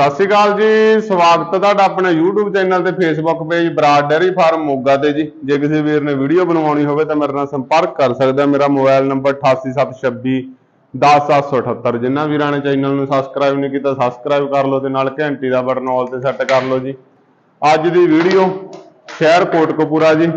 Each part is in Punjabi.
ਸਤਿ ਸ਼੍ਰੀ ਅਕਾਲ ਜੀ, ਸਵਾਗਤ ਹੈ ਤੁਹਾਡਾ ਆਪਣੇ YouTube ਚੈਨਲ ਤੇ Facebook page Brar dairy farm Moga ਤੇ ਜੀ। ਜੇ ਕਿਸੇ ਵੀਰ ਨੇ ਵੀਡੀਓ ਬਣਵਾਉਣੀ ਹੋਵੇ ਤਾਂ ਮੇਰੇ ਨਾਲ ਸੰਪਰਕ ਕਰ ਸਕਦਾ ਮੇਰਾ ਮੋਬਾਈਲ ਨੰਬਰ 8876 10778 ਜਿਨ੍ਹਾਂ ਵੀਰਾਂ ਨੇ ਚੈਨਲ ਨੂੰ ਸਬਸਕ੍ਰਾਈਬ ਨਹੀਂ ਕੀਤਾ ਸਬਸਕ੍ਰਾਈਬ ਕਰ ਲਓ ਤੇ ਨਾਲ ਘੰਟੀ ਦਾ ਬਟਨ ਆਲ ਤੇ ਸੈੱਟ ਕਰ ਲਓ ਜੀ। ਅੱਜ ਦੀ ਵੀਡੀਓ ਸ਼ਹਿਰ ਕੋਟਕਪੂਰਾ ਜੀ।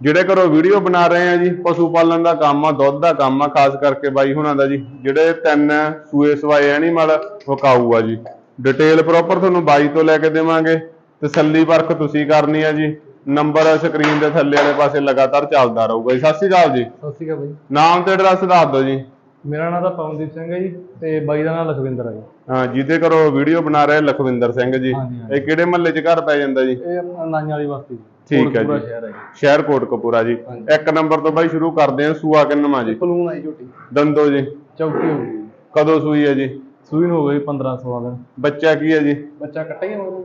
ਜਿਹੜੇ ਘਰੋਂ ਵੀਡੀਓ ਬਣਾ ਰਹੇ ਆ ਜੀ, ਪਸ਼ੂ ਪਾਲਣ ਦਾ ਕੰਮ ਆ, ਦੁੱਧ ਦਾ ਕੰਮ ਆ, ਖਾਸ ਕਰਕੇ ਬਾਈ ਹੁਣਾਂ ਦਾ ਜੀ। ਜਿਹੜੇ ਤਿੰਨ ਸੂਏ ਸਵਾਏ ਐਨੀਮਲ ਵਿਕਾਊ ਆ ਜੀ। ਡਿਟੇਲ ਪ੍ਰੋਪਰ ਤੁਹਾਨੂੰ ਬਾਈ ਤੋਂ ਲੈ ਕੇ ਦੇਵਾਂਗੇ ਤਸੱਲੀ ਪਰਖ ਤੁਸੀਂ ਕਰਨੀ ਆ ਜੀ। ਨੰਬਰ ਸਕਰੀਨ ਦੇ ਥੱਲੇ ਵਾਲੇ ਪਾਸੇ ਲਗਾਤਾਰ ਚੱਲਦਾ ਰਹੂਗਾ ਜੀ। ਸਤਿ ਸ਼੍ਰੀ ਅਕਾਲ ਜੀ। ਸਤਿ ਸ਼੍ਰੀ ਅਕਾਲ ਬਾਈ। ਨਾਮ ਤੇ ਐਡਰੈਸ ਦੱਸ ਦਿਓ ਜੀ। ਮੇਰਾ ਨਾਮ ਤਾਂ ਪਵਨਦੀਪ ਸਿੰਘ ਹੈ ਜੀ ਤੇ ਬਾਈ ਦਾ ਨਾਮ ਲਖਵਿੰਦਰ ਹੈ ਜੀ। ਹਾਂ ਜਿਹਦੇ ਘਰੋਂ ਵੀਡੀਓ ਬਣਾ ਰਹੇ ਲਖਵਿੰਦਰ ਸਿੰਘ ਜੀ। ਹਾਂਜੀ, ਹਾਂਜੀ। ਇਹ ਕਿਹੜੇ ਮਹੱਲੇ 'ਚ ਘਰ ਪੈ ਜਾਂਦਾ ਜੀ? ਇਹ ਆਪਣਾ ਨਾਈਆਂ ਵਾਲੀ ਬਸਤੀ ਜੀ। ਠੀਕ ਹੈ ਕੋਟਕਪੂਰਾ ਜੀ। ਸ਼ਹਿਰ ਹੈ ਜੀ। ਸ਼ਹਿਰ ਕੋਟਕਪੂਰਾ ਜੀ। ਹਾਂਜੀ। ਇੱਕ ਨੰਬਰ ਤੋਂ ਬਾਈ ਸ਼ੁਰੂ ਕਰਦੇ ਹਾਂ ਸੂਆ ਕਿੰਨਵਾਂ ਜੀ? ਪਲੂਨ ਆਈ ਝੋਟੀ। ਦੰਦੋ ਜੀ। ਚੌਕੀ ਹੋ ਗਈ। ਕਦੋਂ ਸੂਈ ਹੈ ਜੀ? ਸੂਈ ਨੂੰ ਹੋ ਗਈ 15 16 ਦਿਨ। ਬੱਚਾ ਕੀ ਹੈ ਜੀ? ਬੱਚਾ ਕੱਟਾ ਹੀ ਮਗਰੋਂ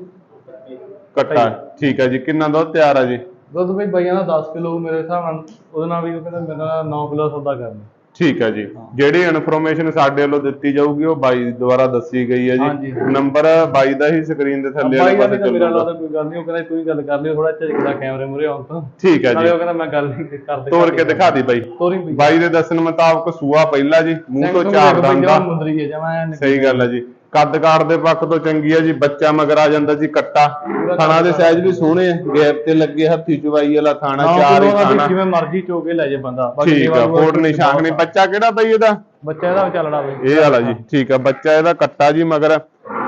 ਕੱਟਾ ਠੀਕ ਹੈ ਜੀ। ਕਿੰਨਾ ਦੁੱਧ ਤਿਆਰ ਹੈ ਜੀ? ਦੁੱਧ ਬਈ ਬਾਈਆਂ ਦਾ 10 ਕਿਲੋ ਮੇਰੇ ਹਿਸਾਬ ਨਾਲ। ਉਹਦੇ ਨਾਲ ਵੀ ਉਹ ਕਹਿੰਦਾ ਮੇਰਾ 9 ਕਿਲੋ ਸੌਦਾ ਕਰਨਾ। ਠੀਕ ਹੈ ਜੀ। ਜਿਹੜੀ ਇਨਫੋਰਮੇਸ਼ਨ ਸਾਡੇ ਵੱਲੋਂ ਦਿੱਤੀ ਜਾਊਗੀ ਉਹ ਬਾਈ ਦੁਆਰਾ ਦੱਸੀ ਗਈ ਹੈ ਜੀ। ਨੰਬਰ ਬਾਈ ਦਾ ਹੀ ਸਕਰੀਨ ਦੇ ਥੱਲੇ ਵਾਲੇ ਪਾਸੇ ਮੇਰਾ ਚੱਲੂਗਾ ਕੋਈ ਗੱਲ ਨਹੀਂ ਉਹ ਕਹਿੰਦਾ ਤੂੰ ਹੀ ਗੱਲ ਕਰ ਲਿਓ ਥੋੜਾ ਝਿਜਕਦਾ ਕੈਮਰੇ ਮੂਰੇ ਆਉਣ ਤੋਂ। ਠੀਕ ਹੈ ਜੀ। ਉਹ ਕਹਿੰਦਾ ਮੈਂ ਗੱਲ ਨਹੀਂ ਕਰਦੇ ਤੋੜ ਕੇ ਦਿਖਾ ਦੀ ਬਾਈ। ਤੋਰੀ ਪਈ। ਬਾਈ ਦੇ ਦੱਸਣ ਮੁਤਾਬਕ ਸੂਆ ਪਹਿਲਾ ਜੀ ਮੂੰਹ ਤੋਂ ਚਾਰ ਦੰਦ ਦਾ ਸਹੀ ਗੱਲ ਹੈ ਜੀ। ਕੱਦ ਕਾਠ ਦੇ ਪੱਖ ਤੋਂ ਚੰਗੀ ਹੈ ਜੀ ਬੱਚਾ ਮਗਰ ਆ ਜਾਂਦਾ ਜੀ ਕੱਟਾ। ਥਾਣਾ ਦੇ ਸਾਈਜ਼ ਵੀ ਸੋਹਣੇ ਆ ਗੈਪ ਤੇ ਲੱਗੇ ਹੱਥੀ ਚੁਵਾਈ ਵਾਲਾ ਥਾਣਾ ਚਾਰ ਹੀ ਥਾਣਾ। ਜਿਵੇਂ ਮਰਜ਼ੀ ਚੋਕੇ ਲੈ ਜੇ ਬੰਦਾ ਠੀਕ ਆ ਫੋਟ ਨਿਸ਼ਾਨ ਨਹੀਂ। ਬੱਚਾ ਕਿਹੜਾ ਬਾਈ ਇਹਦਾ? ਬੱਚਾ ਇਹਦਾ ਚੱਲੜਾ ਬਈ। ਇਹ ਵਾਲਾ ਜੀ ਠੀਕ ਆ ਬੱਚਾ ਇਹਦਾ ਕੱਟਾ ਜੀ ਮਗਰ।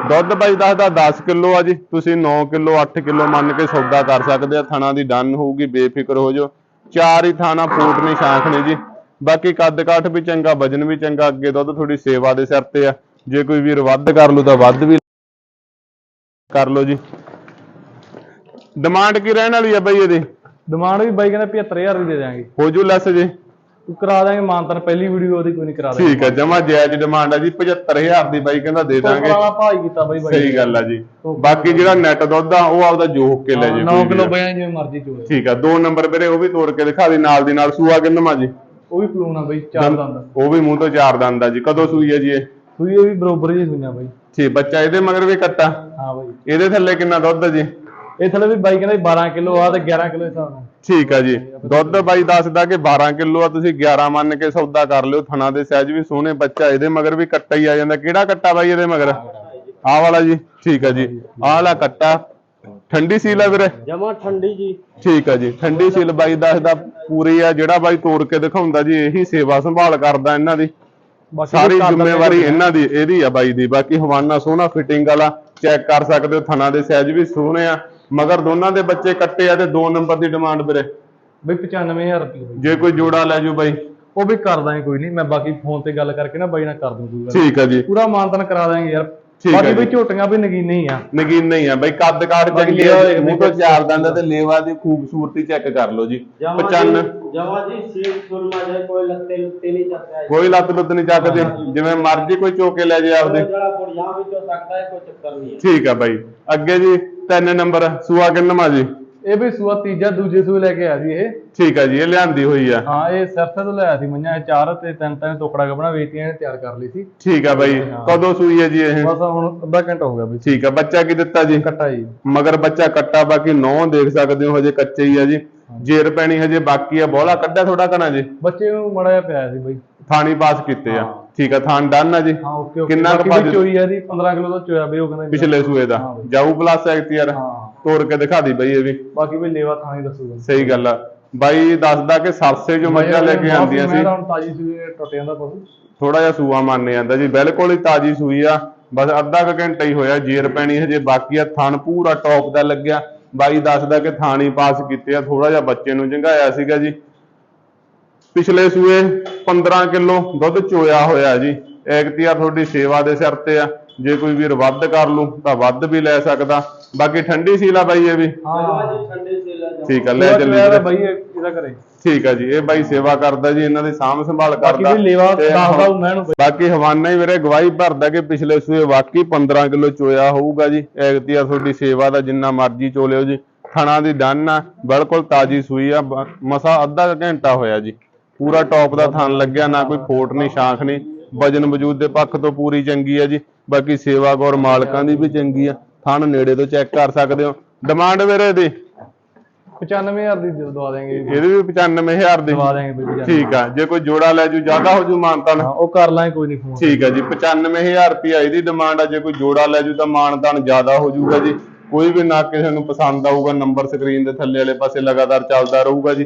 ਦੁੱਧ ਬਾਈ ਦੱਸਦਾ 10 ਕਿਲੋ ਆ ਜੀ ਤੁਸੀਂ 9 ਕਿਲੋ 8 ਕਿਲੋ ਮੰਨ ਕੇ ਸੌਦਾ ਕਰ ਸਕਦੇ ਆ ਥਣਾ ਦੀ ਡਨ ਹੋਊਗੀ ਬੇਫਿਕਰ ਹੋ ਜਾਓ। ਚਾਰ ਹੀ ਥਾਣਾ ਫੂਟ ਨਹੀਂ ਸ਼ਾਂਖ ਨੇ ਜੀ। ਬਾਕੀ ਕੱਦ ਕਾਠ ਵੀ ਚੰਗਾ ਵਜਨ ਵੀ ਚੰਗਾ ਅੱਗੇ ਦੁੱਧ ਥੋੜੀ ਸੇਵਾ ਦੇ ਸਿਰ ਤੇ ਆ। ਜੇ ਕੋਈ ਵੀਰ ਵੱਧ ਕਰ ਲੂ ਤਾਂ ਵੱਧ ਵੀ ਕਰ ਲਓ ਜੀ। ਡਿਮਾਂਡ ਕੀ ਰਹਿਣ ਵਾਲੀ ਆ ਬਾਈ ਇਹਦੀ? ਡਿਮਾਂਡ ਵੀ ਬਾਈ ਕਹਿੰਦਾ 75000 ਦੀ ਦੇ ਦਿਆਂਗੇ। ਹੋ ਜੂ ਲੈਸ ਜੀ? ਤੂੰ ਕਰਾ ਦਾਂਗੇ ਮਾਨਤਨ ਪਹਿਲੀ ਵੀਡੀਓ ਉਹਦੀ ਕੋਈ ਨਹੀਂ ਕਰਾ ਦਾਂਗੇ ਠੀਕ ਆ ਜਮਾ ਜਾਇਜ਼ ਡਿਮਾਂਡ ਆ ਜੀ 75000 ਦੀ ਬਾਈ ਕਹਿੰਦਾ ਦੇ ਦਾਂਗੇ ਵਾਲਾ ਭਾਈ ਕੀਤਾ ਬਾਈ ਬਾਈ। ਸਹੀ ਗੱਲ ਆ ਜੀ। ਬਾਕੀ ਜਿਹੜਾ ਨੈਟ ਦੁੱਧ ਆ ਉਹ ਆਪਦਾ ਜੋਕ ਕੇ ਲੈ ਜੇ 9 ਕੋਈ ਕਿਲੋ। ਬਿਆਂ ਜਿਵੇਂ ਮਰਜ਼ੀ ਚੋਲੇ। ਠੀਕ ਆ ਦੋ ਨੰਬਰ ਵੀਰੇ ਉਹ ਵੀ ਤੋੜ ਕੇ ਦਿਖਾ ਦੀ ਨਾਲ ਦੀ ਨਾਲ ਸੂਆ ਕਿੰਨਵਾ ਜੀ? ਉਹ ਵੀ ਪਲੂਨ ਆ ਬਾਈ ਚਾਰ ਦੰਦ। ਉਹ ਵੀ ਮੂੰਹ ਤੋਂ ਚਾਰ ਦੰਦ ਆ ਜੀ। ਕਦੋਂ ਸੂਈ ਹੈ ਜੀ ਇਹ? ਸੂਈ ਇਹ ਵੀ ਬਰੋਬਰ ਹੀ ਸੁਣਿਆ ਬਾਈ। ਠੀਕ ਬੱਚਾ ਇਹਦੇ ਮਗਰ ਵੀ ਕੱਟਾ। ਹਾਂ ਬਾਈ। ਇਹਦੇ ਥੱਲੇ ਕਿੰਨਾ ਦੁੱਧ ਹੈ ਜੀ? ਇਹ ਥਲੇ ਵੀ ਬਾਈ ਕਹਿੰਦਾ 12 ਕਿਲੋ ਆ ਤੇ 11 ਕਿਲੋ ਹਿਸਾਬ ਨਾਲ। ਠੀਕ ਆ ਜੀ। ਦੁੱਧ ਬਾਈ ਦੱਸਦਾ ਕਿ 12 ਕਿਲੋ ਆ ਤੁਸੀਂ 11 ਮੰਨ ਕੇ ਸੌਦਾ ਕਰ ਲਿਓ ਥਣਾ ਦੇ ਸਾਈਜ਼ ਵੀ ਸੋਹਣੇ ਬੱਚਾ ਇਹਦੇ ਮਗਰ ਵੀ ਕੱਟਾ ਹੀ ਆ ਜਾਂਦਾ। ਕਿਹੜਾ ਕੱਟਾ ਬਾਈ ਇਹਦੇ ਮਗਰ? ਆਹ ਵਾਲਾ ਜੀ ਠੀਕ ਆ ਜੀ। ਆਹ ਵਾਲਾ ਕੱਟਾ। ਠੰਡੀ ਸੀਲ ਆ ਵੀਰੇ? ਜਮਾ ਠੰਡੀ ਜੀ। ਠੀਕ ਆ ਜੀ ਠੰਡੀ ਸੀਲ ਬਾਈ ਦੱਸਦਾ ਪੂਰੀ ਆ ਜਿਹੜਾ ਬਾਈ ਤੋੜ ਕੇ ਦਿਖਾਉਂਦਾ ਜੀ ਇਹੀ ਸੇਵਾ ਸੰਭਾਲ ਕਰਦਾ ਇਹਨਾਂ ਦੀ। ਸਾਰੀ ਜ਼ਿੰਮੇਵਾਰੀ ਇਹਨਾਂ ਦੀ ਇਹਦੀ ਆ ਬਾਈ ਦੀ। ਬਾਕੀ ਹਵਾਨਾ ਸੋਹਣਾ ਫਿਟਿੰਗ ਵਾਲਾ ਚੈੱਕ ਕਰ ਸਕਦੇ ਹੋ ਥਣਾ ਦੇ ਸਾਈਜ਼ ਵੀ ਸੋਹਣੇ ਆ। ਮਗਰ ਦੋਨਾਂ ਦੇ ਬੱਚੇ ਕੱਟੇ ਆ ਤੇ ਦੋ ਨੰਬਰ ਦੀ ਡਿਮਾਂਡ ਵੀਰੇ। ਬਈ 95000 ਰੁਪਏ ਜੇ ਕੋਈ ਜੋੜਾ ਲੈ ਜੂ ਬਾਈ। ਉਹ ਵੀ ਕਰ ਦਾਂਗੇ ਕੋਈ ਨਹੀਂ ਮੈਂ ਬਾਕੀ ਫੋਨ ਤੇ ਗੱਲ ਕਰਕੇ ਨਾ ਬਾਈ ਨਾਲ ਕਰ ਦੂੰ ਕੋਈ ਠੀਕ ਆ ਜੀ। ਪੂਰਾ ਮਾਨਤਨ ਕਰਾ ਦਾਂਗੇ ਯਾਰ। ਬਾਕੀ ਬਈ ਝੋਟੀਆਂ ਵੀ ਨਗੀਨੇ ਹੀ ਆ। ਨਗੀਨੇ ਹੀ ਆ। ਬਈ ਕੱਦ ਕਾਠ ਚੰਗੇ ਆ ਮੂੰਹ ਤੋਂ ਚਾਰ ਦੰਦ ਤੇ ਲੇਵਾ ਦੀ ਖੂਬਸੂਰਤੀ ਚੈੱਕ ਕਰ ਲਓ ਜੀ। 95 ਜਵਾ ਜੀ ਸੀਟ ਸੁਰਮਾ ਜੇ ਕੋਈ ਲੱਤੇ ਲੁੱਤੇ ਨਹੀਂ ਚੱਕਦਾ ਕੋਈ ਲੱਤ ਲੁੱਤ ਨਹੀਂ ਚੱਕਦੇ। ਜਿਵੇਂ ਮਰਜ਼ੀ ਕੋਈ ਚੋਕੇ ਲੈ ਜੇ ਆਪਦੇ। ਕੋਈ ਹੈ। ਠੀਕ ਆ ਬਾਈ। ਅੱਗੇ ਜੀ ਤਿੰਨ ਨੰਬਰ ਸੂਆ ਕਿੰਨਵਾ ਜੀ? ਇਹ ਵੀ ਸੂਆ ਤੀਜਾ ਦੂਜੇ ਸੂਏ ਲੈ ਕੇ ਆਇਆ ਸੀ ਇਹ। ਠੀਕ ਆ ਜੀ ਇਹ ਲਿਆਂਦੀ ਹੋਈ ਆ। ਹਾਂ ਇਹ ਸਰਸੇ ਤੋਂ ਲਿਆਇਆ ਸੀ ਮੰਨਿਆ ਚਾਰ ਤੇ ਤਿੰਨ ਤਿੰਨ ਟੋਕੜਾ ਕਪੜਾ ਵੇਚੀਆਂ ਨੇ ਤਿਆਰ ਕਰ ਲਈ ਸੀ। ਠੀਕ ਆ ਬਾਈ ਕਦੋਂ ਸੂਈ ਹੈ ਜੀ ਇਹ? ਬਸ ਹੁਣ ਅੱਧਾ ਘੰਟਾ ਹੋ ਗਿਆ ਬਈ। ਠੀਕ ਆ ਬੱਚਾ ਕੀ ਦਿੱਤਾ ਜੀ? ਕੱਟਾ ਜੀ। ਮਗਰ ਬੱਚਾ ਕੱਟਾ ਬਾਕੀ ਨੌ ਦੇਖ ਸਕਦੇ ਹੋ ਹਜੇ ਕੱਚੇ ਹੀ ਆ ਜੀ। ਜੇਰ ਪੈਣੀ ਹਜੇ ਬਾਕੀ ਆ ਬੋਲਾ ਕੱਢਿਆ ਥੋੜਾ ਕਣਾ ਜੀ? ਬੱਚੇ ਨੂੰ ਮੜਾ ਪਿਆ ਸੀ ਬਈ। ਥਾਣੀ ਪਾਸ ਕੀਤੇ ਆ। ਠੀਕ ਆ ਥਾਣ ਡਨ ਆ ਜੀ। ਹਾਂ ਓਕੇ ਓਕੇ। ਕਿੰਨਾ ਕੁ ਭੱਜ- ਚੋਈ ਆ ਦੀ 15 ਕਿਲੋ ਦਾ ਚੋਇਆ ਬਈ ਉਹ ਕਹਿੰਦਾ ਪਿਛਲੇ ਸੂਏ ਦਾ। ਜਾਊ ਪਲੱਸ ਐਕਟ ਯਾਰ। ਹਾਂ। ਤੋੜ ਕੇ ਦਿਖਾ ਦੀ ਬਈ ਇਹ ਵੀ। ਬਾਕੀ ਵੀ ਲੇਵਾ ਥਾਂ ਹੀ ਦੱਸੂਗਾ ਸਹੀ ਗੱਲ ਆ। ਬਾਈ ਦੱਸਦਾ ਕਿ ਸਰਸੇ ਜੋ ਮੱਝਾਂ ਲੈ ਕੇ ਆਉਂਦੀਆਂ ਮੈਂ ਸੀ। ਤਾਂ ਹੁਣ ਤਾਜੀ ਸੂਏ ਟੁੱਟ ਜਾਂਦਾ ਪਸ਼ੂ ਥੋੜਾ ਜਿਹਾ ਸੂਆ ਮੰਨ ਜਾਂਦਾ ਜੀ। ਬਿਲਕੁਲ ਹੀ ਤਾਜੀ ਸੂਈ ਆ। ਬਸ ਅੱਧਾ ਕੁ ਘੰਟਾ ਹੀ ਹੋਇਆ ਜੇਰ ਪੈਣੀ ਹਜੇ ਬਾਕੀ ਆ। ਥਣ ਪੂਰਾ ਟੌਪ ਦਾ ਲੱਗਿਆ। ਬਾਈ ਦੱਸਦਾ ਕਿ ਥਾਣੀ ਪਾਸ ਕੀਤੇ ਆ। ਥੋੜਾ ਜਿਹਾ ਬੱਚੇ ਨੂੰ ਜੰਗਾਇਆ ਸੀਗਾ ਜੀ। ਪਿਛਲੇ ਸੂਏ 15 ਕਿਲੋ ਦੁੱਧ ਚੋਇਆ ਹੋਇਆ ਜੀ। ਐਕਤੀਆ ਤੁਹਾਡੀ ਸੇਵਾ ਦੇ ਸਿਰ ਤੇ ਆ। ਜੇ ਕੋਈ ਵੀਰ ਵੱਧ ਕਰ ਲੂ ਤਾਂ ਵੱਧ ਵੀ ਲੈ ਸਕਦਾ। ਬਾਕੀ ਠੰਡੀ ਸੀਲਾ ਬਾਈ ਇਹ ਵੀ ਠੀਕ ਆ ਲੈ ਚੱਲੀ ਜੀ ਬਾਈ ਇਹਦਾ ਕਰੇ ਠੀਕ ਆ ਜੀ ਇਹ ਬਾਈ ਸੇਵਾ ਕਰਦਾ ਜੀ ਇਹਨਾਂ ਦੀ ਸਾਂਭ ਸੰਭਾਲ ਕਰਦਾ। ਬਾਕੀ ਹਵਾਨਾ ਹੀ ਮੇਰੇ ਗਵਾਹੀ ਭਰਦਾ ਕਿ ਪਿਛਲੇ ਸੂਏ ਵਾਕਈ 15 ਕਿਲੋ ਚੋਇਆ ਹੋਊਗਾ ਜੀ। ਐਗਤੀਆ ਤੁਹਾਡੀ ਸੇਵਾ ਦਾ ਜਿੰਨਾ ਮਰਜ਼ੀ ਚੋ ਲਿਓ ਜੀ। ਖਣਾ ਦੀ ਡੰਨ ਆ ਬਿਲਕੁਲ ਤਾਜੀ ਸੂਈ ਆ ਮਸਾ ਅੱਧਾ ਘੰਟਾ ਹੋਇਆ ਜੀ। ਪੂਰਾ ਟੌਪ ਦਾ ਥਣ ਲੱਗਿਆ ਨਾ ਕੋਈ ਫੋਟ ਨਹੀਂ ਸ਼ਾਂਖ ਨਹੀਂ। ਵਜਨ ਵਜੂਦ ਦੇ ਪੱਖ ਤੋਂ ਪੂਰੀ ਚੰਗੀ ਆ ਜੀ। ਬਾਕੀ ਸੇਵਾ ਗੌਰ ਮਾਲਕਾਂ ਦੀ ਵੀ ਚੰਗੀ ਆ। ਥਣ ਨੇੜੇ ਤੋਂ ਚੈੱਕ ਕਰ ਸਕਦੇ ਹੋ। ਡਿਮਾਂਡ ਵੀਰੇ ਦੀ 95000 ਦੀ ਦਵਾ ਦੇਂਗੇ। ਇਹਦੀ ਵੀ 95000 ਦੀ। ਦਵਾ ਦੇਂਗੇ ਬਈ 95 ਠੀਕ ਆ। ਜੇ ਕੋਈ ਜੋੜਾ ਲੈ ਜੂ ਜ਼ਿਆਦਾ ਹੋ ਜੂ ਮਾਨਤਾਨ ਹਾਂ ਉਹ ਕਰ ਲਾਂਗੇ ਕੋਈ ਨਹੀਂ ਫੋਨ। ਠੀਕ ਆ ਜੀ 95000 ਰੁਪਇਆ ਇਹਦੀ ਡਿਮਾਂਡ ਆ। ਜੇ ਕੋਈ ਜੋੜਾ ਲੈ ਜੂ ਤਾਂ ਮਾਨਤਾਨ ਜ਼ਿਆਦਾ ਹੋ ਜੂਗਾ ਜੀ। ਕੋਈ ਵੀ ਨਾ ਕਿਸੇ ਨੂੰ ਪਸੰਦ ਆਊਗਾ ਨੰਬਰ ਸਕਰੀਨ ਦੇ ਥੱਲੇ ਵਾਲੇ ਪਾਸੇ ਲਗਾਤਾਰ ਚੱਲਦਾ ਰਹੂਗਾ ਜੀ।